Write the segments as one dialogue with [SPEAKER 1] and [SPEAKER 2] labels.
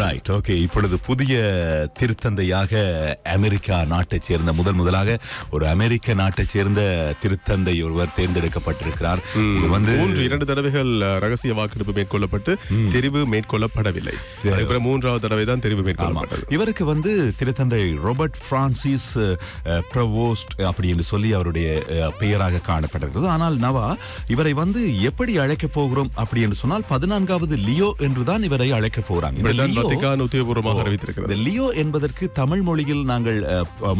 [SPEAKER 1] Right okay இப்பொழுது புதிய திருத்தந்தையாக America நாட்டைச் சேர்ந்த முதல் முதலாக ஒரு அமெரிக்க நாட்டைச் சேர்ந்த திருத்தந்தை ஒருவர் தேர்ந்தெடுக்கப்பட்டிருக்கிறார். இது வந்து
[SPEAKER 2] மூன்று இரண்டு தடவைகள் ரகசிய வாக்கெடுப்பு மேற்கொள்ளப்பட்டு தெரிவு மேற்கொள்ளப்படவில்லை. மூன்றாவது தடவை தான் தெரிவு மேற்கொள்ளப்பட்டது.
[SPEAKER 1] இவருக்கு வந்து திருத்தந்தை ரோபர்ட் பிரான்சிஸ் ப்ரவோஸ்ட் அப்படி என்று சொல்லி அவருடைய பெயராக காணப்பட்டிருக்கிறது. ஆனால் நவா இவரை வந்து எப்படி அழைக்கப் போகிறோம் அப்படி என்று சொன்னால் பதினான்காவது லியோ என்றுதான் இவரை அழைக்கப் போகிறாங்க.
[SPEAKER 2] வத்திக்கான் உத்தியோகபூர்வமாக அறிவித்திருக்கிறது.
[SPEAKER 1] லியோ என்பதற்கு தமிழ் மொழியில் நாங்கள்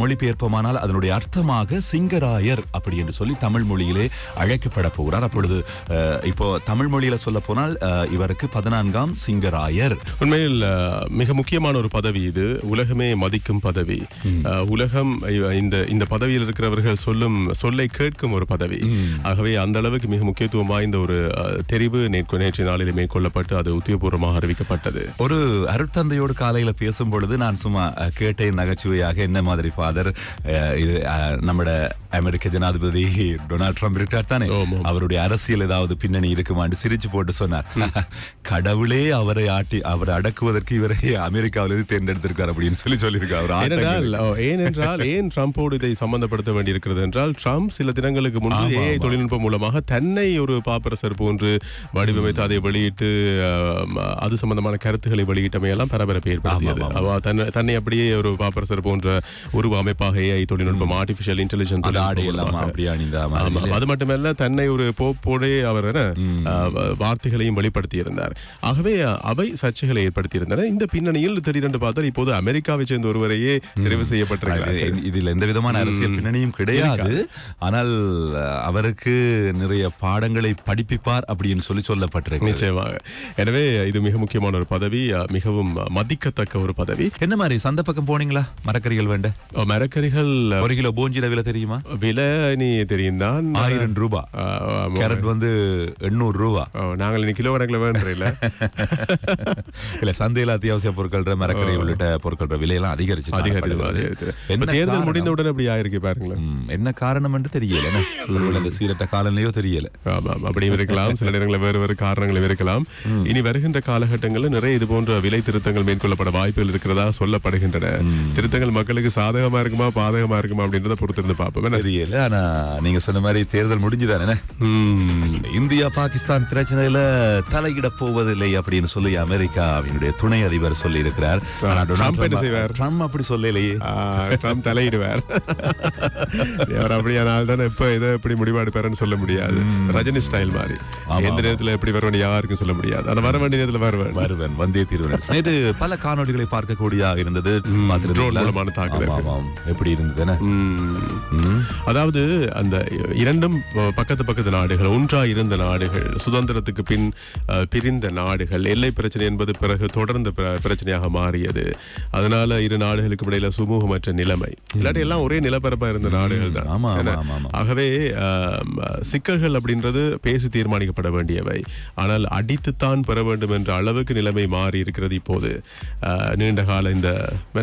[SPEAKER 1] மொழிபெயர்ப்போமானால் அதனுடைய அர்த்தமாக சிங்கராயர் அப்படி என்று சொல்லி தமிழ் மொழியிலே அழைக்கப்பட போகிறார். அப்பொழுது இப்போ தமிழ் மொழியில சொல்ல போனால் இவருக்கு பதினான்காம் சிங்கராயர்.
[SPEAKER 2] உண்மையில் மிக முக்கியமான ஒரு பதவி இது. உலகமே மதிக்கும் பதவி. உலகம் இந்த இந்த பதவியில் இருக்கிறவர்கள் சொல்லும் சொல்லை கேட்கும் ஒரு பதவி. ஆகவே அந்த அளவுக்கு மிக முக்கியத்துவம் வாய்ந்த ஒரு தெரிவு நேற்று நேற்றைய நாளில் மேற்கொள்ளப்பட்டு அது உத்தியோகபூர்வமாக அறிவிக்கப்பட்டது.
[SPEAKER 1] ஒரு அருட்தந்தையோடு காலையில பேசும் பொழுது நான் சும்மா கேட்டேன் நகைச்சுவையாக என்ன மாதிரி ஃபாதர் இது நம்மட அமெரிக்க ஜனாதிபதி டொனால்ட் ட்ரம்ப் இருக்கார் தானே. அவருடைய அரசியல் ஏதாவது பின்னணி இருக்குமான்னு சிரிச்சு போட்டு சொன்னார். கடவுளே அவரை ஆட்டி அவரை அடக்குவதற்கு இவரை அமெரிக்காவிலிருந்து தேர்ந்தெடுத்திருக்கார் அப்படின்னு சொல்லி சொல்லியிருக்கார்
[SPEAKER 2] ஏனென்றால் ஏன் ட்ரம்போடு இதை சம்பந்தப்படுத்த வேண்டியிருக்கிறது என்றால் ட்ரம்ப் சில தினங்களுக்கு முன்பு ஏஐ. தொழில்நுட்பம் மூலமாக தன்னை ஒரு பாப்பரசர் போன்று வடிவமைத்து அதை வெளியிட்டு அது சம்பந்தமான கருத்துக்களை வெளியிட்டமையெல்லாம் பரபரப்பை ஏற்படுத்தியது. தன்னை தன்னை அப்படியே ஒரு பாப்பரசர் போன்ற உருவ அமைப்பாக ஏஐ தொழில்நுட்பம் ஆர்டிபிஷியல் இன்டெலிஜென்ஸ் அது மட்டுமல்ல தன்னை ஒரு போப்போடே அவர் வார்த்தைகளையும் வெளிப்படுத்தி இருந்தார் ஆகவே அவை சர்ச்சைகளை ஏற்படுத்தி இருந்தன இந்த பின்னணியில் திடீரென்று பார்த்தால் இப்போது அமெரிக்காவை சேர்ந்த ஒருவரையே தெரிவு செய்யப்பட்டிருக்கிறார்.
[SPEAKER 1] இது- இதுல எந்த விதமான அரசியல் பின்னணியும் கிடையாது. ஆனால் அவருக்கு நிறைய பாடங்களை படிப்பிப்பார் அப்படின்னு சொல்லி சொல்லப்பட்டிருக்கு
[SPEAKER 2] நிச்சயமாக. எனவே இது மிக முக்கியமான ஒரு பதவி. அஹ், மிகவும் மதிக்கத்தக்க ஒரு பதவி.
[SPEAKER 1] என்ன மாதிரி சந்த பக்கம் போனீங்களா? மரக்கறிகள் வேண்ட?
[SPEAKER 2] மரக்கறிகள்
[SPEAKER 1] ஒரு கிலோ போஞ்சில விலை தெரியுமா?
[SPEAKER 2] விலை நீ தெரியும் தான்
[SPEAKER 1] ஆயிரம் ரூபாய் கேரட் வந்து எண்ணூறு ரூபா.
[SPEAKER 2] நாங்கள் இன்னைக்கு கிலோ கணக்கில் வேண்டில்ல
[SPEAKER 1] இல்ல. சந்தையில அத்தியாவசிய பொருட்கள் மரக்கறி உள்ளிட்ட பொருட்கள் விலையெல்லாம் அதிகரிச்சு.
[SPEAKER 2] இருக்குது.
[SPEAKER 1] என்ன
[SPEAKER 2] தேர்தல்
[SPEAKER 1] காரணம்?
[SPEAKER 2] முடிந்த உடனே அப்படி ஆயிருக்கு பாருங்களேன்.
[SPEAKER 1] என்ன காரணம் என்று தெரியல இந்த சீரட்ட காலநிலையோ தெரியல.
[SPEAKER 2] அப்படியும் இருக்கலாம். சில நேரங்களில் வேறு வேறு காரணங்களும் இருக்கலாம். இனி வருகின்ற காலகட்டங்களில் நிறைய இது போன்ற விலை திருத்தங்கள் மேற்கொள்ளப்பட வாய்ப்புகள் இருக்கிறதா சொல்லப்படுகின்றன. திருத்தங்கள் மக்களுக்கு சாதகமா இருக்குமா பாதகமா இருக்குமா அப்படின்றத பொறுத்திருந்து பார்ப்போம்?
[SPEAKER 1] தெரியல. ஆனா நீங்க சொன்ன மாதிரி தேர்தல் முடிஞ்சுதானே? இந்தியா பாகிஸ்தான் பிரச்சனையில தலையிட போவதில்லை அப்படின்னு சொல்லி அமெரிக்காவினுடைய துணை அதிபர் சொல்லி இருக்கிறார்
[SPEAKER 2] ட்ரம்ப்
[SPEAKER 1] அப்படி சொல்லலையே.
[SPEAKER 2] ட்ரம்ப் தலையிடுவார். அவர் அப்படியானால் தானே இப்ப இதை எப்படி முடிவெடுப்பாருன்னு சொல்ல முடியாது. ரஜினி ஸ்டைல் மாதிரி எந்த நேரத்துல எப்படி வருவேன் யாருக்கும் சொல்ல முடியாது. ஆனா வர வேண்டிய நேரத்துல வருவேன்
[SPEAKER 1] வருவன். வந்தே தீர்வன். நேற்று பல காணொளிகளை பார்க்கக்கூடியதாக இருந்தது. எப்படி இருந்ததுன்னு
[SPEAKER 2] ம். அதாவது அந்த இரண்டும் பக்கத்து பக்கத்து நாடுகள் ஒன்றா இருந்த நாடுகள் சுதந்திரத்துக்கு பின் பிரிந்த நாடுகள் எல்லை பிரச்சனை என்பது பிறகு தொடர்ந்து பிர- பிரச்சனையாக மாறியது. அதனால இரு நாடுகளுக்கு இடையில சுமூகமற்ற நிலைமை. இல்லாட்டி எல்லாம் ஒரே நிலப்பரப்பா இருந்த நாடுகள் தான். ஆகவே சிக்கல்கள் அப்படின்றது பேசி தீர்மானிக்கப்பட வேண்டியவை. ஆனால் அடித்துத்தான் பெற வேண்டும் என்ற அளவுக்கு நிலைமை மாறி இருக்கிறது. இப்போது அஹ், நீண்ட கால இந்த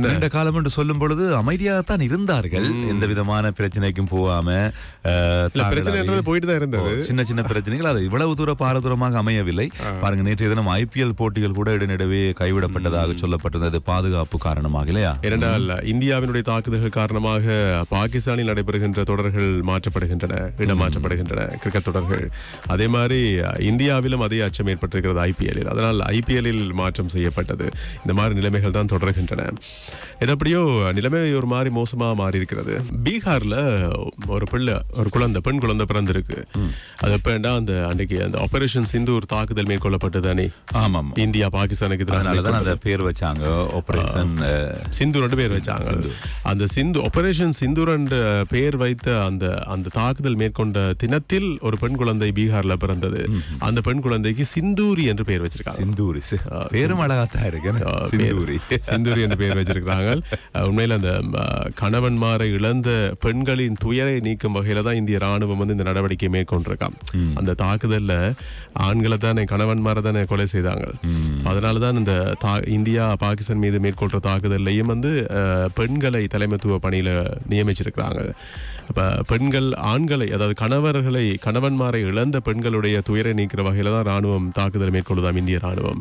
[SPEAKER 1] நீண்ட காலம் என்று சொல்லும் பொழுது அமைதியாகத்தான் இருந்தார்கள். எந்த விதமான பிரச்சனைக்கும் போகாம
[SPEAKER 2] போயிட்டு தான் இருந்தது.
[SPEAKER 1] சின்ன சின்ன பிரச்சனைகள். அது இவ்வளவு தூர பாரதூரமாக அமையவில்லை. பாருங்க நேற்றைய தினம் ஐபிஎல் போட்டிகள் கூட இடைநடுவே கைவிடப்பட்டதாக சொல்லப்பட்டிருந்தது. பாதுகாப்பு காரணமாக இல்லையா?
[SPEAKER 2] ஏனென்றால் இந்தியாவினுடைய தாக்குதல்கள் காரணமாக பாகிஸ்தானில் நடைபெறுகின்ற தொடர்கள் மாற்றப்படுகின்றன இடம் மாற்றப்படுகின்றன கிரிக்கெட் தொடர்கள். அதே மாதிரி இந்தியாவிலும் அதே அச்சம் ஏற்பட்டிருக்கிறது ஐபிஎல்லில். அதனால் ஐபிஎல்லில் மாற்றம் செய்யப்பட்டது இந்த மாதிரி நிலைமைகள் தான் தொடர்கின்றன. எப்படியோ நிலைமை ஒரு மாதிரி மோசமா மாறி இருக்கிறது பீகார்ல ஒரு பிள்ளை ஒரு குழந்தை பெண் குழந்தை பிறந்திருக்கு. அது எப்பண்டா அந்த அன்னைக்கு அந்த ஆபரேஷன் சிந்தூர் தாக்குதல் மேற்கொள்ளப்பட்டது தானே
[SPEAKER 1] ஆமாம்.
[SPEAKER 2] இந்தியா பாகிஸ்தானுக்கு எதிராக
[SPEAKER 1] அந்த பேர் வச்சாங்க. ஆபரேஷன்
[SPEAKER 2] சிந்து ரெண்டு பேர் வச்சாங்க. அந்த சிந்து ஆபரேஷன் சிந்துர் என்ற பெயர் வைத்த அந்த அந்த தாக்குதல் மேற்கொண்ட தினத்தில் ஒரு பெண் குழந்தை பீகார்ல பிறந்தது. அந்த பெண் குழந்தைக்கு சிந்தூரி என்று பெயர் வச்சிருக்காங்க.
[SPEAKER 1] சிந்தூரி பேரும் என்ன? சிந்தூரி.
[SPEAKER 2] சிந்தூரி என்று பெயர் வச்சிருக்கிறாங்க உண்மையில் அந்த கணவன்மாரை இழந்த பெண்களின் துயரை நீக்கும் வகையில தான் இந்திய ராணுவம் வந்து இந்த நடவடிக்கையை மேற்கொண்டிருக்காம். அந்த தாக்குதல்ல ஆண்களை தானே கணவன்மாரை தானே கொலை செய்தாங்க அதனால தான் இந்த தா- இந்தியா பாகிஸ்தான் மீது மேற்கொள்ற தாக்குதல்லையும் வந்து பெண்களை தலைமைத்துவ பணியில நியமிச்சிருக்கிறாங்க. பெண்கள் ஆண்களை அதாவது கணவர்களை கணவன்மாரை இழந்த பெண்களுடைய துயரை நீக்கிற வகையில தான் ராணுவம் தாக்குதல் மேற்கொள்ளுதாம் இந்திய ராணுவம்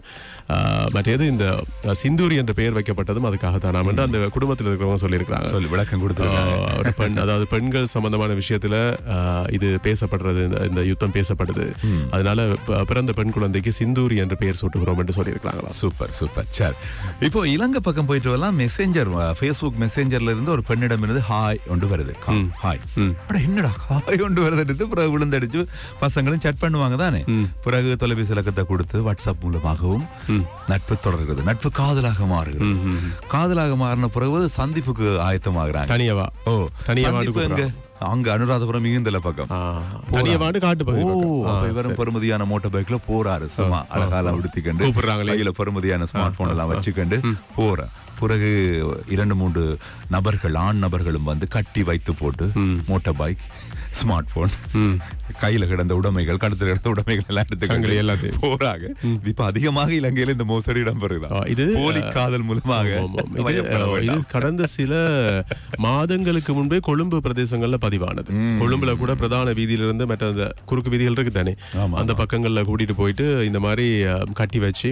[SPEAKER 2] மற்றது இந்த சிந்தூரி என்ற பெயர் வைக்கப்பட்டதும் அதுக்காகத்தான் நாம் என்று அந்த குடும்பத்தில் இருக்கிறவங்க சொல்லியிருக்கிறாங்க.
[SPEAKER 1] சொல்லி விளக்கம்
[SPEAKER 2] ஒரு பெண் அதாவது பெண்கள் சம்பந்தமான விஷயத்துல இது பேசப்படுறது இந்த- யுத்தம் பேசப்படுது. அதனால பிறந்த பெண் குழந்தைக்கு சிந்தூரி என்று பெயர் சூட்டுகிறோம் என்று சொல்லியிருக்கிறாங்களா
[SPEAKER 1] சூப்பர் சூப்பர். சரி. இப்போ இலங்கை பக்கம் போயிட்டு வரலாம். மெசேஞ்சர் ஃபேஸ்புக் மெசேஞ்சர்ல இருந்து ஒரு பெண்ணிடம் இருந்து ஹாய் ஒன்று வருது. ஹாய் அட என்னடா ஹாய் ஒன்று வருதுன்ட்டு பிறகு விழுந்தடிச்சு பசங்களும் chat பண்ணுவாங்க தானே. பிறகு தொலைபேசி இலக்கத்தை கொடுத்து வாட்ஸ்அப் மூலமாகவும் நட்பு தொடர்கிறது. நட்பு காதலாக மாறுகிறது. காதலாக மாறின பிறகு சந்திப்புக்கு ஆயத்தமாகறாங்க.
[SPEAKER 2] தனியவா.
[SPEAKER 1] ஓ
[SPEAKER 2] தனியா வாண்டு
[SPEAKER 1] சந்திப்பு எங்க? அங்க அனுராதபுரம் மிகுந்தல பக்கம்.
[SPEAKER 2] தனிய வாண்டு காட்டு பகுதி
[SPEAKER 1] இவரும் பெருமதியான மோட்டார் பைக்ல போறாரு. சும்மா அழகால உடுத்திக்கண்டு
[SPEAKER 2] கூப்பிடுறாங்களே.
[SPEAKER 1] பெருமதியான ஸ்மார்ட் போன் எல்லாம் வச்சுக்கண்டு போற பிறகு இரண்டு மூன்று நபர்கள் ஆண் நபர்களும் வந்து கட்டி வைத்து போட்டு மோட்டார் பைக் ஸ்மார்ட் போன் கையில கிடந்த உடைமைகள் கழுத்துல கிடந்த உடைமைகள் எல்லாம் எடுத்து
[SPEAKER 2] எல்லாத்தையும்.
[SPEAKER 1] போறாங்க. இப்ப அதிகமாக இலங்கையில இந்த மோசடி இடம்பெறுதா?
[SPEAKER 2] இது,
[SPEAKER 1] போலி காதல் மூலமாக.
[SPEAKER 2] இது. கடந்த சில மாதங்களுக்கு முன்பே கொழும்பு பிரதேசங்கள்ல பதிவானது. கொழும்புல கூட பிரதான வீதியிலிருந்து மற்ற அந்த குறுக்கு வீதிகள் இருக்கு தானே? அந்த பக்கங்கள்ல கூட்டிட்டு போயிட்டு இந்த மாதிரி கட்டி வச்சு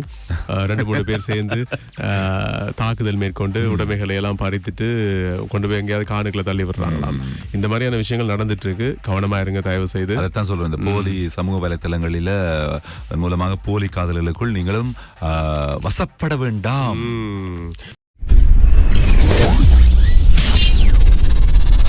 [SPEAKER 2] ரெண்டு மூணு பேர் சேர்ந்து அஹ், தாக்குதல் மேற்கொண்டு உடைமைகளை எல்லாம் பறித்துட்டு கொண்டு போய் எங்கேயாவது காணுக்குள்ள தள்ளி விடுறாங்களாம். இந்த மாதிரியான விஷயங்கள் நடந்துட்டு இருக்கு கவனமா இருங்க தயவு செய்து.
[SPEAKER 1] அதைத்தான் சொல்றேன். இந்த போலி சமூக வலைத்தளங்களில மூலமாக போலி காதல்களுக்குள் நீங்களும் வசப்பட வேண்டாம்.